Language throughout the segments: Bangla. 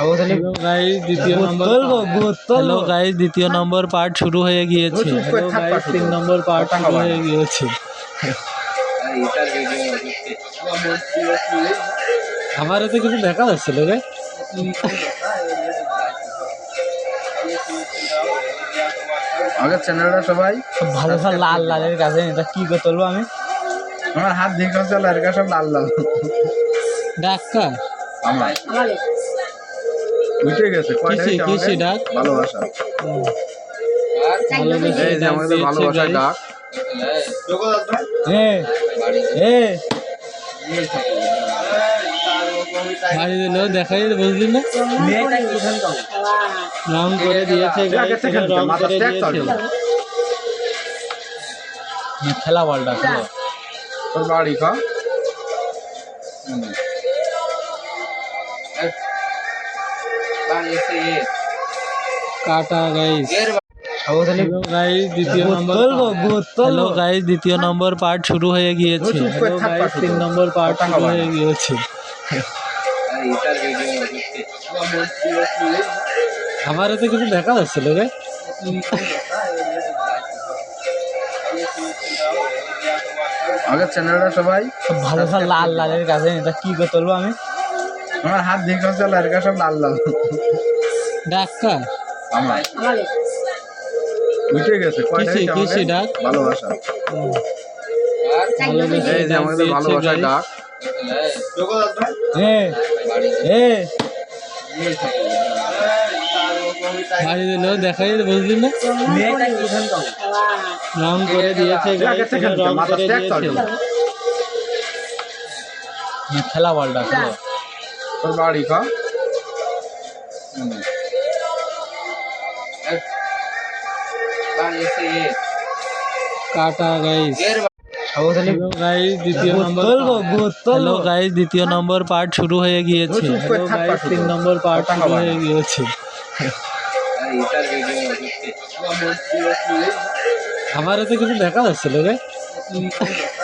হ্যালো গাইস দ্বিতীয় নম্বর হ্যালো গাইস দ্বিতীয় নম্বর পার্ট শুরু হয়ে গিয়েছে। তিন নম্বর পার্ট শুরু হয়ে গিয়েছে। আমার এতে কিছু দেখা যাচ্ছিল রে। আগের চ্যানেলটা সবাই ভালো ভালো লাল লালের কাছে এটা কি করে তুলবো আমি? আমার হাত দিয়ে হচ্ছে লালকা সব লাল লাল। ডাক্তার আমার উঠে গেছে কয়টা কিসে কিসে ডাক? ভালোবাসা। ভালোবেসে এই যে ডাক আমাদের দিয়েছে ভালোবাসার ডাক এ এ বাড়ি দিল দেখাই বুঝলি না? রং করে দিয়েছে রং দিয়েছে। খেলা বলটা খেলা তোর বাড়ি খা। কাটা গাইস দ্বিতীয় নম্বর হ্যালো গাইস দ্বিতীয় নম্বর পার্ট শুরু হয়ে গিয়েছে। তিন নম্বর পার্ট শুরু হয়ে গিয়েছে। আমার এতে কিছু দেখা যাচ্ছিল রে। আগের চ্যানেলটা সবাই ভালো ভালো লাল লালের কাছে। এটা কি করে তুলবো আমি? আমার হাত দিয়ে হচ্ছে লালকা সব লাল লাল। ডাক্তার? আমার উঠে গেছে কয়টা কিসে কিসে ডাক? ভালোবাসা। ভালোবেসে এই যে ডাক আমাদের বাড়ি দিল দেখাই বুঝলি না? রং করে দিয়েছে আগে guys, রং করে দিয়েছে। খেলা বলটা খেলা। বাড়ি খা কাটা গাইস দ্বিতীয় নম্বর হ্যালো গাইস দ্বিতীয় নম্বর পার্ট শুরু হয়ে গিয়েছে। তিন নম্বর পার্ট শুরু হয়ে গিয়েছে। আমার এতে কিছু দেখা যাচ্ছিল রে।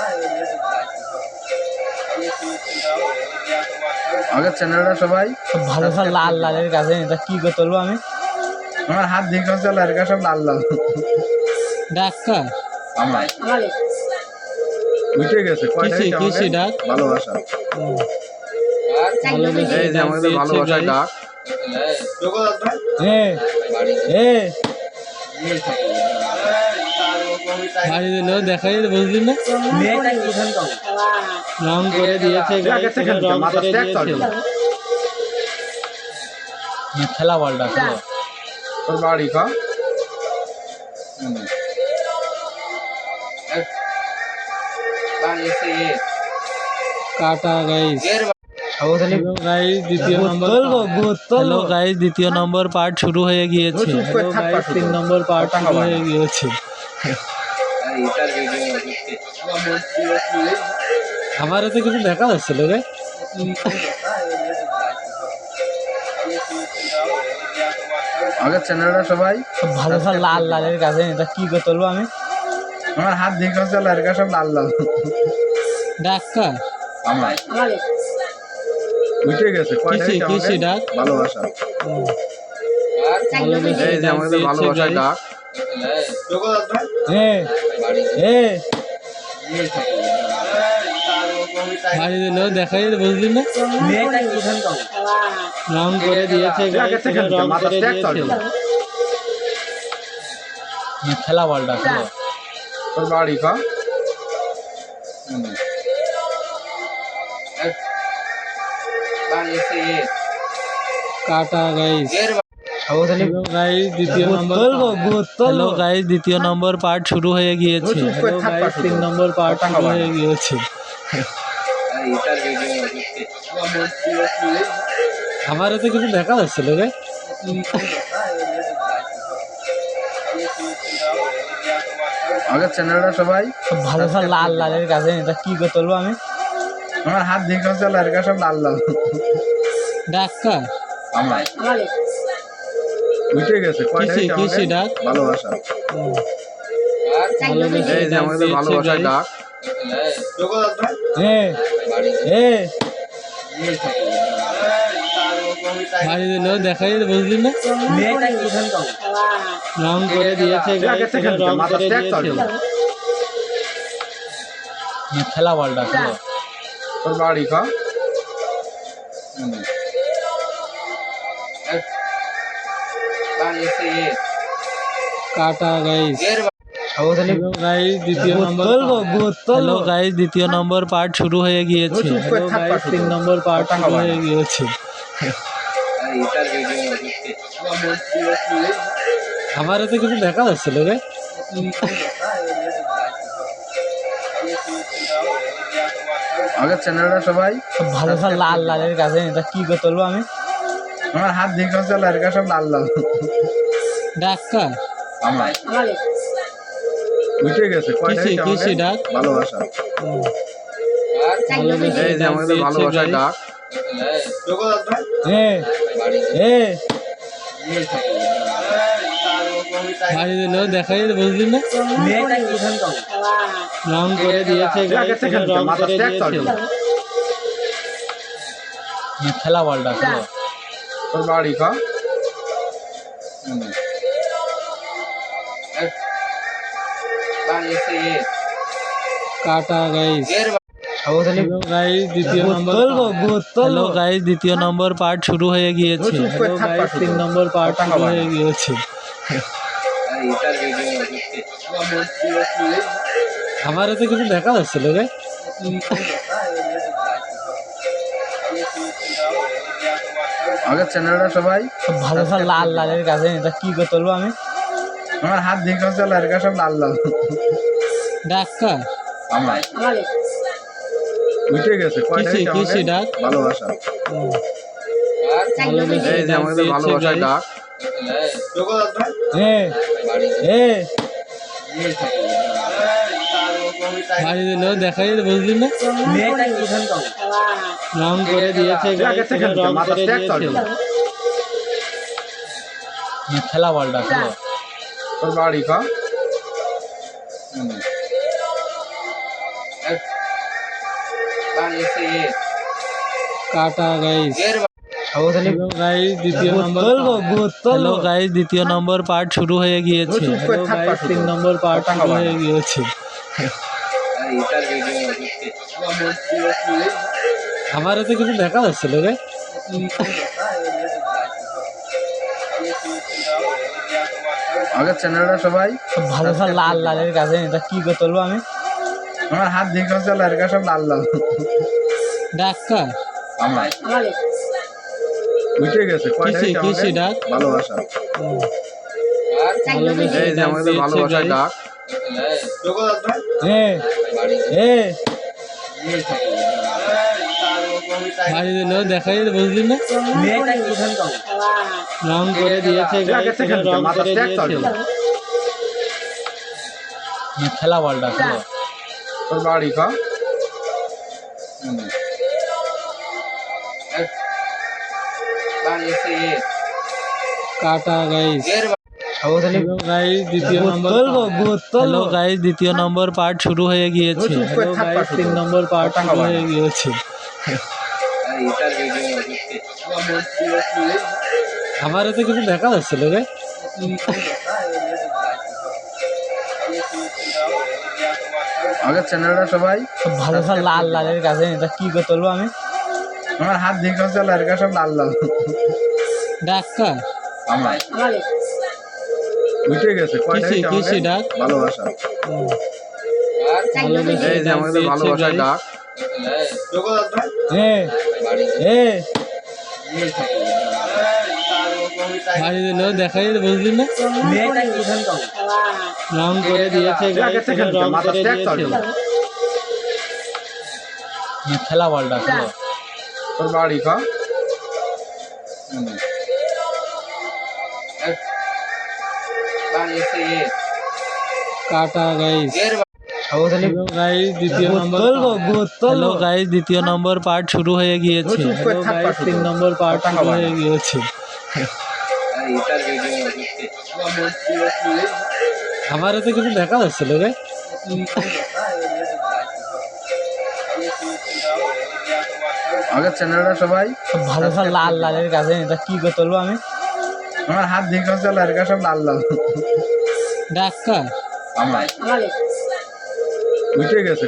আগের চ্যানেলটা সবাই ভালো ভালো লাল লালের কাছে এটা কি করে তুলবো আমি? আমার হাত দিয়ে হচ্ছে লালকা সব লাল লাল। ডাক্তার। আমার। উঠে গেছে কিসে কিসে ডাক? ভালোবাসা। ভালোবেসে এই যে ডাক আমাদের এ এ। বাড়ি দিল দেখাই বুঝলি না। রং করে দিয়েছে রং করে দিয়েছে খেলা বলটা তোর বাড়ি কাটা গাইস হ্যালো গাইস দ্বিতীয় নম্বর গাইস দ্বিতীয় নম্বর পার্ট শুরু হয়ে গিয়েছে। তিন নম্বর পার্ট শুরু হয়ে গিয়েছে। আমার এতে কিছু দেখা যাচ্ছিল রে আগের চ্যানেলটা সবাই ভালো ভালো লাল লালের কাছে এটা কি করে তুলবো আমি আমার হাত দিয়ে হচ্ছে লালকা সব লাল লাল ডাক্তার আমার উঠে গেছে কিসে? ডাক ভালোবাসা ভালোবেসে ডাক বাড়ি দিল দেখাই বুঝলি না? রং করে দিয়েছে guys, থেকে রং করে দিয়েছে। খেলা বলটা খেলা। তোর বাড়ি কাটা গাইস। হ্যালো গাইস দ্বিতীয় নম্বর হ্যালো গাইস দ্বিতীয় নম্বর পার্ট শুরু হয়ে গিয়েছে। তিন নম্বর পার্ট শুরু হয়ে গিয়েছে। আমার এতে কিছু দেখা যাচ্ছিল রে। আগের চ্যানেলটা সবাই ভালো ভালো লাল লালের কাছে এটা কি করে তুলবো আমি? আমার হাত দিয়ে হচ্ছে লালকা সব লাল লাল। ডাক্তার? আমার। উঠে গেছে। কিসে কিসে ডাক ভালোবাসা। এই যে আমাদের ভালোবাসার ডাক। এ এ বাড়ি দিল দেখাই বুঝলি না। রং করে দিয়েছে দিলাম। খেলা বলটা খেলা। তোর বাড়ি খা কাটা গাইস গাইস দ্বিতীয় নম্বর পার্ট শুরু হয়ে গিয়েছে। তিন নম্বর পার্ট শুরু হয়ে গিয়েছে। আমার এতে কিছু দেখা যাচ্ছিল রে। আগের চ্যানেলটা সবাই ভালো ভালো লাল লালের কাছে। এটা কি করে তুলবো আমি? আমার হাত দেখে হচ্ছে লাইরকা সব লাল লাল। ডাক্তার আমার উঠে গেছে কয়টা ডাক? ভালোবাসা। ভালোবেসে এই যে আমাদের দিয়েছে ডাক। এ এ। বাড়ি দিল দেখাই বুঝলি না? রং করে দিয়েছে। খেলা বলটা খেলা। তোর বাড়ি কাটা গাইস হ্যালো গাইস দ্বিতীয় নম্বর হ্যালো গাইস দ্বিতীয় নম্বর পার্ট শুরু হয়ে গিয়েছে। তিন নম্বর পার্ট শুরু হয়ে গিয়েছে। আমার এতে কিছু দেখা যাচ্ছিল রে। আগের চ্যানেলটা সবাই ভালো ভালো লাল লালের কাছে এটা কি করে তুলবো আমি? আমার হাত দেখে হচ্ছে লাইরকা সব লাল লাল। ডাক্তার আমার উঠে গেছে কিসে- কিসে ডাক? ভালোবাসা। ভালোবেসে এই যে ডাক আমাদের এ এ। বাড়ি দিল দেখাই বুঝলি না? রং করে দিয়েছে তুই আগে guys, থেকে রং করে দিয়েছে। খেলা বলটা খেলা। তোর বাড়ি খা কাটা গাইস। দ্বিতীয় নম্বর হ্যালো গাইস দ্বিতীয় নম্বর পার্ট শুরু হয়ে গিয়েছে। তিন নম্বর পার্ট শুরু হয়ে গিয়েছে। আমার এতে কিছু দেখা যাচ্ছিল রে। আগের চ্যানেলটা সবাই ভালো ভালো লাল লালের কাছে এটা কি করে তুলবো আমি? আমার হাত দেখে হচ্ছে লাইরকা সব লাল লাল। ডাক্তার আমার। উঠে গেছে কিসে- কিসে ডাক? ভালোবাসা। ভালোবেসে এই যে ডাক আমাদের এ বাড়ি দিল দেখাই বুঝলি না। রং করে দিয়েছে রং করে দিয়েছে। খেলা বলটা খেলা তোর বাড়ি খা কাটা গাইস। হ্যালো গাইস দ্বিতীয় নম্বর হ্যালো গাইস দ্বিতীয় নম্বর পার্ট শুরু হয়ে গিয়েছে। তিন নম্বর পার্ট শুরু হয়ে গিয়েছে। আমার এতে কিছু দেখা যাচ্ছিল রে। আগের চ্যানেলটা সবাই ভালো ভালো লাল লালের কাছে এটা কি করে তুলবো আমি? আমার হাত দেখে লাইরকা সব লাল লাল। ডাক্তার। আমার উঠে গেছে কয়টা কিসে- হয়েছে ডাক? ভালোবাসা। ভালোবেসে এই যে ডাক আমাদের guys। ডাক। এ এ বাড়ি দিল দেখাই বুঝলি না? রং করে দিয়েছে রং দিয়েছে। খেলা বলটা খেলা। তোর বাড়ি খা কাটা গাইস গাইস দ্বিতীয় নম্বর হ্যালো গাইস দ্বিতীয় নম্বর পার্ট শুরু হয়ে গিয়েছে। তিন নম্বর পার্ট শুরু হয়ে গিয়েছে। আমার এতে কিছু দেখা যাচ্ছিল রে। আমাদের চ্যানেলটা সবাই সব ভালো সব লাল লালের কাছে এটা কি করে তুলবো আমি? আমার হাত দেখে হচ্ছে লাইটটা সব লাল লাল। ডাক্কা আমার। উঠে গেছে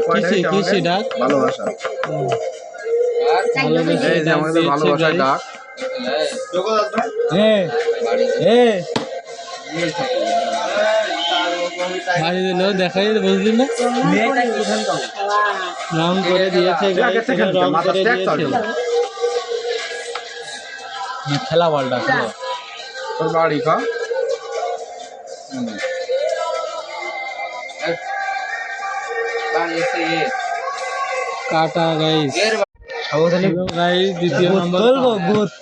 কিসে- ডাক? ভালোবাসা। ডাক বাড়ি দিল দেখাই বুঝলি না? রং করে দিয়েছে দিল। খেলা বলটা বাড়ি কা কাটা গাইস দ্বিতীয় নম্বর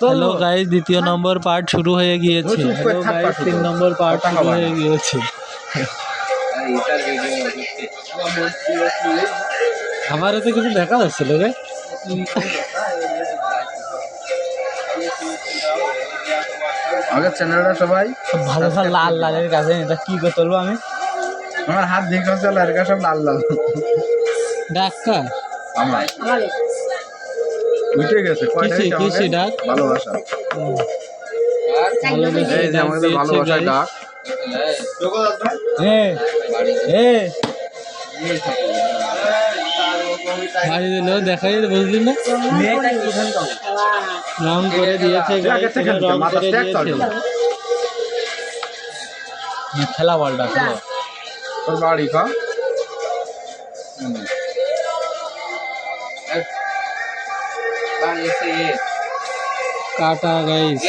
হ্যালো গাইস দ্বিতীয় নম্বর পার্ট শুরু হয়ে গিয়েছে। হ্যালো গাইস তিন নম্বর পার্ট শুরু হয়ে গিয়েছে। আমার এতে কিছু দেখা যাচ্ছিল রে। আমাদের চ্যানেলটা সবাই। সব ভালো সব লাল লালের কাছে এটা কি করে তুলবো আমি? আমার হাত দেখে হচ্ছে লাইটটা সব লাল লাল। ডাক্কা আমার। উঠে গেছে কিসে- কিসে ডাক? ভালোবাসা। ভালোবেসে এই যে ডাক আমাদের guys। ডাক। এ এ। বাড়ি দিল দেখাই বুঝলি না। রং করে দিয়েছে রং করে দিয়েছে। খেলা বলটা খেলা। তোর বাড়ি কা? কাটা গাইস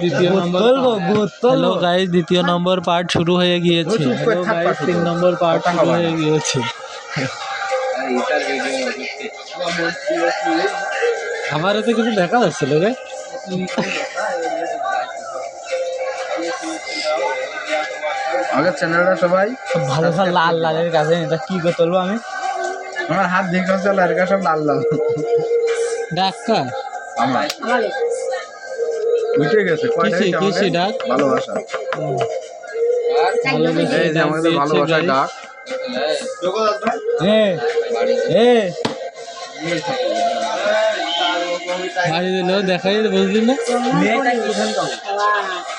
দ্বিতীয় নম্বর হ্যালো গাইস দ্বিতীয় নম্বর পার্ট শুরু হয়ে গিয়েছে। তিন নম্বর পার্ট শুরু হয়ে গিয়েছে। আমার এতে কিছু দেখা যাচ্ছিল রে। আমাদের চ্যানেলটা সবাই সব ভালো সব লাল লালের কাছে এটা কি করে তুলবো আমি? আমার হাত দেখে হচ্ছে লাইটটা সব লাল লাল। ডাক্কা আমার। উঠে গেছে কয়টা? ডাক? ভালোবেসে। এই যে আমাদের ভালোবাসার ডাক। এ এ বাড়ি দিল দেখাই বুঝলি না?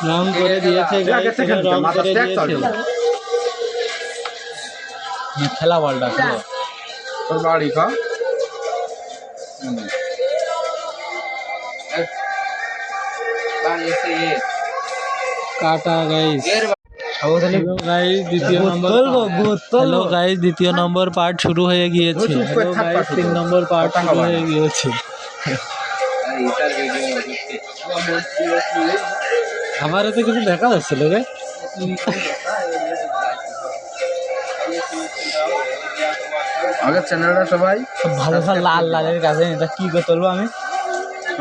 রং করে দিয়েছে। খেলা বলটা তোর বাড়ি কা কাটা গাইস দ্বিতীয় নম্বর হ্যালো গাইস দ্বিতীয় নম্বর পার্ট শুরু হয়ে গিয়েছে। তিন নম্বর পার্ট শুরু হয়ে গিয়েছে। আমার এতে কিছু দেখা যাচ্ছিল রে। আমাদের চ্যানেলটা সবাই সব ভালো সব লাল লালের কাছে এটা কি করে তুলবো আমি?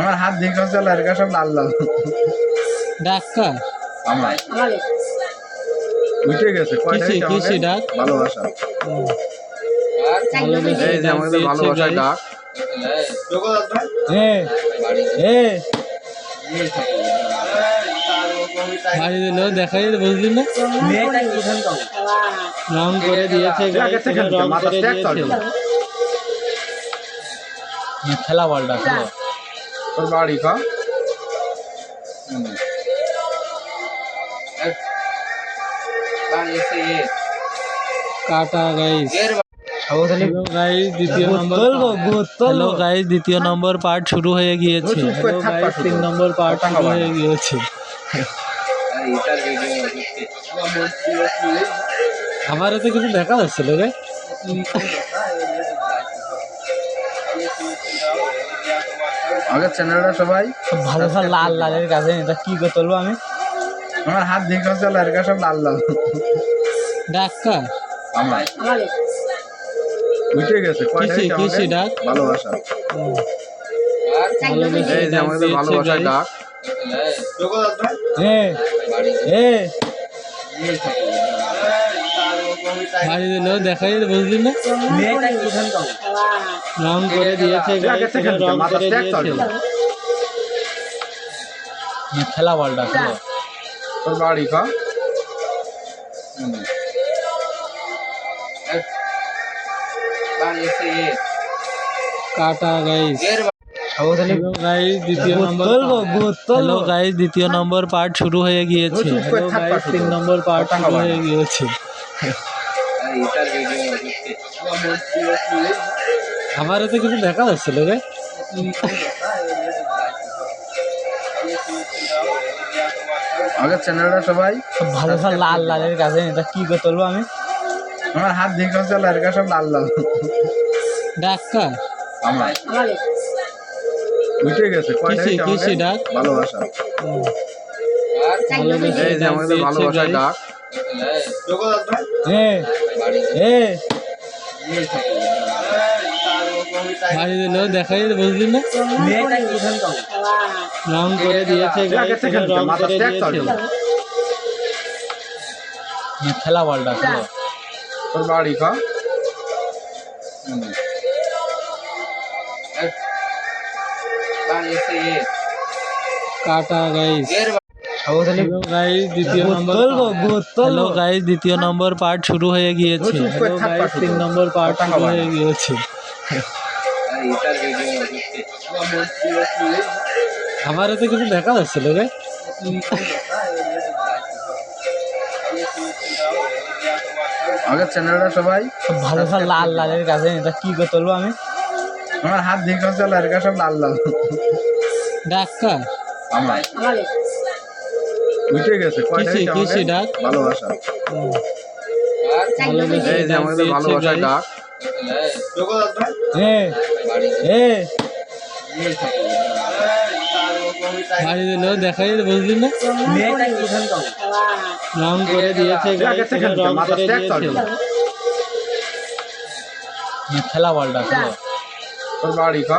আমার হাত দেখে হচ্ছে লাইটটা সব লাল লাল। ডাক্কা আমার। উঠে গেছে কয়টা কিসে- ডাক? ভালোবাসা। এই যে আমাদের guys। ডাক বাড়ি দিল দেখাই বুঝলি না? করে দিয়েছে। খেলা বলটা খেলা। তোর বাড়ি কা? কাটা গাইস গাইস দ্বিতীয় নম্বর হ্যালো গাইস দ্বিতীয় নম্বর পার্ট শুরু হয়ে গিয়েছে। তিন নম্বর পার্ট শুরু হয়ে গিয়েছে। আমার এতে কিছু দেখা যাচ্ছিল রে। আমাদের চ্যানেলটা সবাই সব ভালো সব লাল লালের কাছে। এটা কি করে তুলবো আমি? আমার হাত দেখে হচ্ছে লাইটটা সব লাল লাল ডাক্কা আমার উঠে গেছে কিসে-? ডাক? ভালোবাসা। এই যে আমাদের দিয়েছে ডাক। এ এ বাড়ি দিল দেখাই বুঝলি না। রং করে দিয়েছে রং দিয়েছে। খেলা বলটা খেলা। তোর বাড়ি কা কাটা গাইস হ্যালো গাইস দ্বিতীয় নম্বর পার্ট শুরু হয়ে গিয়েছে। তিন নম্বর পার্ট শুরু হয়ে গিয়েছে। আমার এতে কিছু দেখা যাচ্ছিল রে। আগের চ্যানেলটা সবাই ভালো ভালো লাল লালের কাছে এটা কি করে তুলবো আমি? আমার হাত দেখে হচ্ছে লাইটটা সব লাল লাল। ডাক্তার আমার উঠে গেছে কিসে- কিসে ডাক? ভালোবাসা। ভালো এই যে ডাক আমাদের guys। ডাক। এ এ বাড়ি দিলেও দেখাই বুঝলি না? রং করে দিয়েছে রং করে দিয়েছে। খেলা বলটা খেলা তোর বাড়ি খা কাটা গাইস দ্বিতীয় নম্বর পার্ট শুরু হয়ে গিয়েছে। তিন নম্বর পার্ট শুরু হয়ে গিয়েছে। আমার এতে কিছু দেখা যাচ্ছিল রে। আগের চ্যানেলটা সবাই ভালো ভালো লাল লালের কাছে এটা কি করে তুলবো আমি? আমার হাত দেখে হচ্ছে লাইটটা সব লাল লাল। ডাক্তার আমার। উঠে গেছে কয়টা ডাক? ভালোবাসা। ভালো দেখে এই যে ডাক। আমাদের বাড়ি দিলেও দেখাই বুঝলি না? রং করে দিয়েছে রং করে দিয়েছে। খেলা বলটা খেলা। তোর বাড়ি খা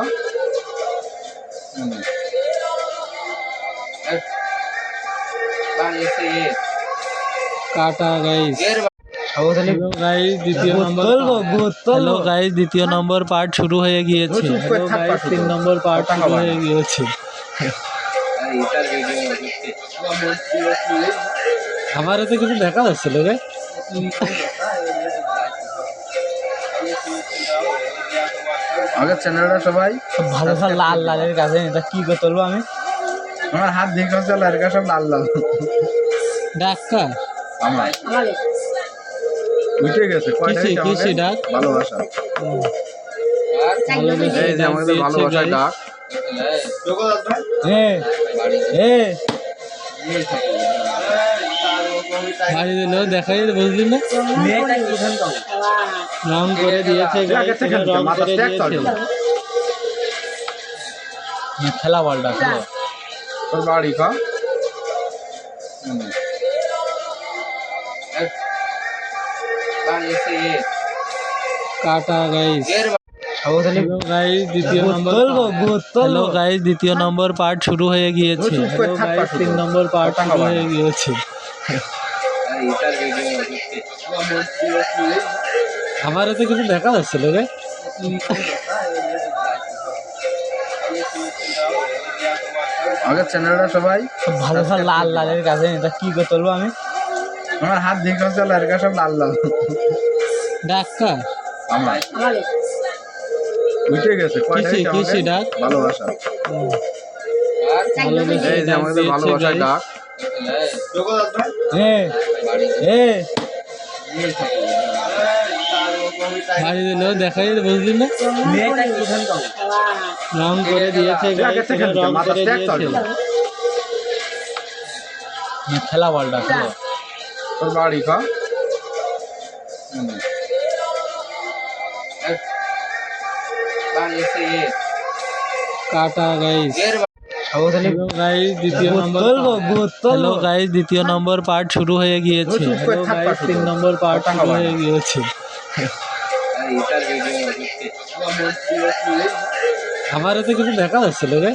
কাটা গাইস হ্যালো গাইস দ্বিতীয় নম্বর পার্ট শুরু হয়ে গিয়েছে। তিন নম্বর পার্ট শুরু হয়ে গিয়েছে। আমার এতে কিছু দেখা যাচ্ছিল রে। আগের চ্যানেলটা সবাই ভালো ভালো লাল লালের কাছে এটা কি করে তুলবো আমি? আমার হাত দেখে হচ্ছে লাইটটা সব লাল লাল। ডাক্তার। আমার। উঠে গেছে কিসে- হয়েছে কিসে আমাদের? ডাক? ভালোবাসা। এই যে আমাদের দিয়েছে ডাক। এ এ বাড়ি দিলেও দেখাই বুঝলি না? রং করে দিয়েছে রং করে দিয়েছে। খেলা বলটা বাড়ি খা কাটা গাইস গাইস দ্বিতীয় নম্বর হ্যালো গাইস দ্বিতীয় নম্বর পার্ট শুরু হয়ে গিয়েছে। হ্যালো গাইস তিন নম্বর পার্ট শুরু হয়ে গিয়েছে। আমার এতে কিছু দেখা যাচ্ছিল রে। আগের চ্যানেলটা সবাই ভালো ভালো লাল লালের কাছে এটা কি করে তুলবো আমি? আমার হাত দেখে লাইটটা সব লাল লাল। ডাক্তার উঠে গেছে কিসে- ডাক? ভালোবাসা। ভালো দেখে এই যে ডাক বাড়ি দিলেও দেখাই বুঝলি না? রং করে দিয়েছে রং করে দিয়েছে। খেলা বলটা খেলা। বাড়ি খা কাটা গাইস হ্যালো দ্বিতীয় নম্বর হ্যালো গাইস দ্বিতীয় নম্বর পার্ট শুরু হয়ে গিয়েছে। তিন নম্বর পার্ট শুরু হয়ে গিয়েছে। আমার এতে কিছু দেখা যাচ্ছিল রে।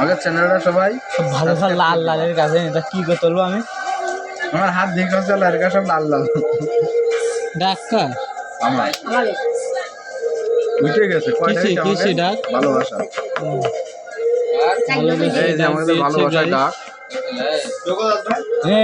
আগের চ্যানেলটা সবাই ভালো ভালো লাল লালের কাছে এটা কি করে তুলবো আমি? আমার হাত দেখে হচ্ছে লাইটটা সব লাল লাল। ডাক্তার? আমার উঠে গেছে কিসে- ডাক? ভালোবাসা। এই যে আমাদের ভালোবাসা ডাক। এ